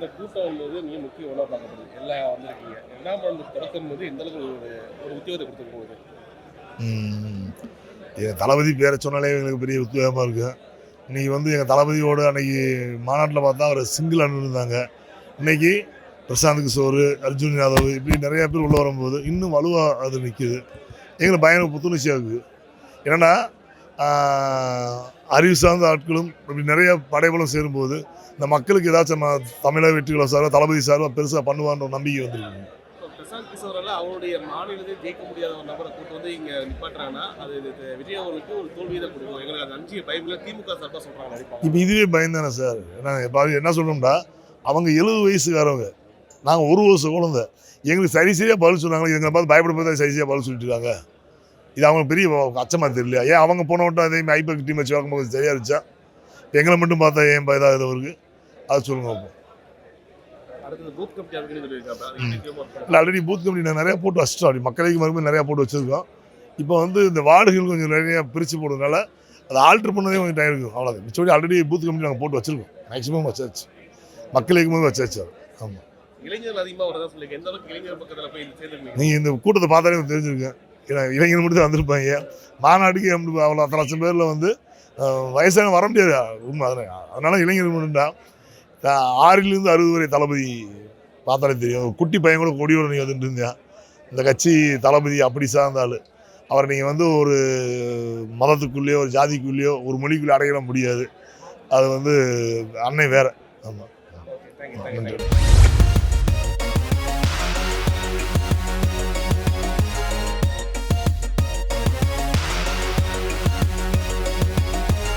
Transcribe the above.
இந்த கூட்டம் என்பது மிக முக்கிய ஒன்றா பார்க்கப்படுது எல்லாம் வந்திருக்கீங்க. எல்லாம் ஆண்டு தொடக்கம் என்பது எந்த அளவுக்கு ஒரு உத்தியோகத்தை கொடுத்துருக்க போகுது? என் தளபதி பேரை சொன்னாலே எங்களுக்கு பெரிய உத்வேகமாக இருக்கும் இன்னைக்கு வந்து எங்கள் தளபதியோடு அன்னைக்கு மாநாட்டில் பார்த்தா அவர் சிங்கிள் அண்ணன் இருந்தாங்க. இன்னைக்கு பிரசாந்த் கிஷோர் அர்ஜுன் யாதவ் இப்படி நிறைய பேர் உள்ளே வரும்போது இன்னும் வலுவாக அது நிற்கிது எங்களுக்கு பயங்கர புத்துணர்ச்சியாக இருக்குது ஏன்னா அறிவு சார்ந்த ஆட்களும் இப்படி நிறைய படைபலம் சேரும்போது இந்த மக்களுக்கு ஏதாச்சும் நம்ம தமிழக வெற்றிகளை சார்பாக தளபதி சார்பாக பெருசாக பண்ணுவான்ற நம்பிக்கை வந்துருக்கு பிரசாந்த் அவருடைய மாநிலத்தை ஜெயிக்க முடியாத ஒரு நபரை கூட்டு வந்து இங்க நிப்பாட்டுறாங்கன்னா அது இது விஜய் அவர்களுக்கு ஒரு தோல்வியை தான் கொடுக்கும். எங்களுக்கு அது அஞ்சு பைபிள் திமுக சார்பாக சொல்றாங்க நடிப்பாங்க இப்போ இதுவே பயந்தானே சார்? என்ன என்ன சொல்கிறோம்னா அவங்க எழுபது வயசுக்காரவங்க. நாங்கள் ஒரு வருஷம் குழந்தை. எங்களுக்கு சரி சரியாக பதில் சொன்னாங்க எங்களை பார்த்து பயப்பட பார்த்து சரி சரியாக பதில் சொல்லிட்டு இருக்காங்க. இது அவங்களுக்கு பெரிய அச்சமாக தெரியலையா ஏன் அவங்க போன விட்டா அதே ஐபக் டீம் வச்சு பார்க்கும்போது சரியாக இருந்துச்சா? எங்களை மட்டும் பார்த்தா ஏன் இதாக அவருக்கு? அது சொல்லுங்க பார்ப்போம் அடுத்தது பூத் கமிட்டி அப்படின்னு சொல்லியிருக்காங்க அது முக்கியமா இருக்கும். இல்லை ஆல்ரெடி பூத் கமிட்டி நான் நிறையா போட்டு வச்சிட்டோம். அப்படி மக்களுக்கு மறுபடியும் நிறையா போட்டு வச்சுருக்கோம். இப்போ வந்து இந்த வார்டுகள் கொஞ்சம் நிறையா பிரித்து போடுறதுனால அதை ஆல்ட்ரு பண்ணதே கொஞ்சம் டைம் இருக்கும் அவ்வளோதான் மிச்சபடி ஆல்ரெடி பூத் கமிட்டி நாங்கள் போட்டு வச்சுருக்கோம். மேக்ஸிமம் வச்சாச்சு. மக்களுக்கு போது வச்சாச்சு ஆமாம் இளைஞர்கள் அதிகமா வரதா சொல்லிருக்கேன் எந்த அளவுக்கு இளைஞர் பக்கத்துல போய் சேர்ந்துருக்கீங்க? நீங்கள் இந்த கூட்டத்தை பார்த்தாலே தெரிஞ்சிருக்கேன் இளைஞர் மட்டும் தான் வந்திருப்பாங்க. மாநாட்டுக்கு அவ்வளோ அத்தனை லட்சம் பேரில் வந்து வயசான வர முடியாது. உண்மை அதனால் அதனால் இளைஞர் மட்டும்டா ஆறிலிருந்து அறுபது வரை தளபதி பார்த்தாலே தெரியும். குட்டி பையன் கூட கொடியோட நீங்கள் வந்துட்டு இருந்தேன் இந்த கட்சி தளபதி அப்படி சார்ந்த ஆள் அவரை நீங்கள் வந்து ஒரு மதத்துக்குள்ளேயோ ஒரு ஜாதிக்குள்ளேயோ ஒரு மொழிக்குள்ளே அடையிட முடியாது. அது வந்து அன்னை வேற. ஆமாம் நன்றி.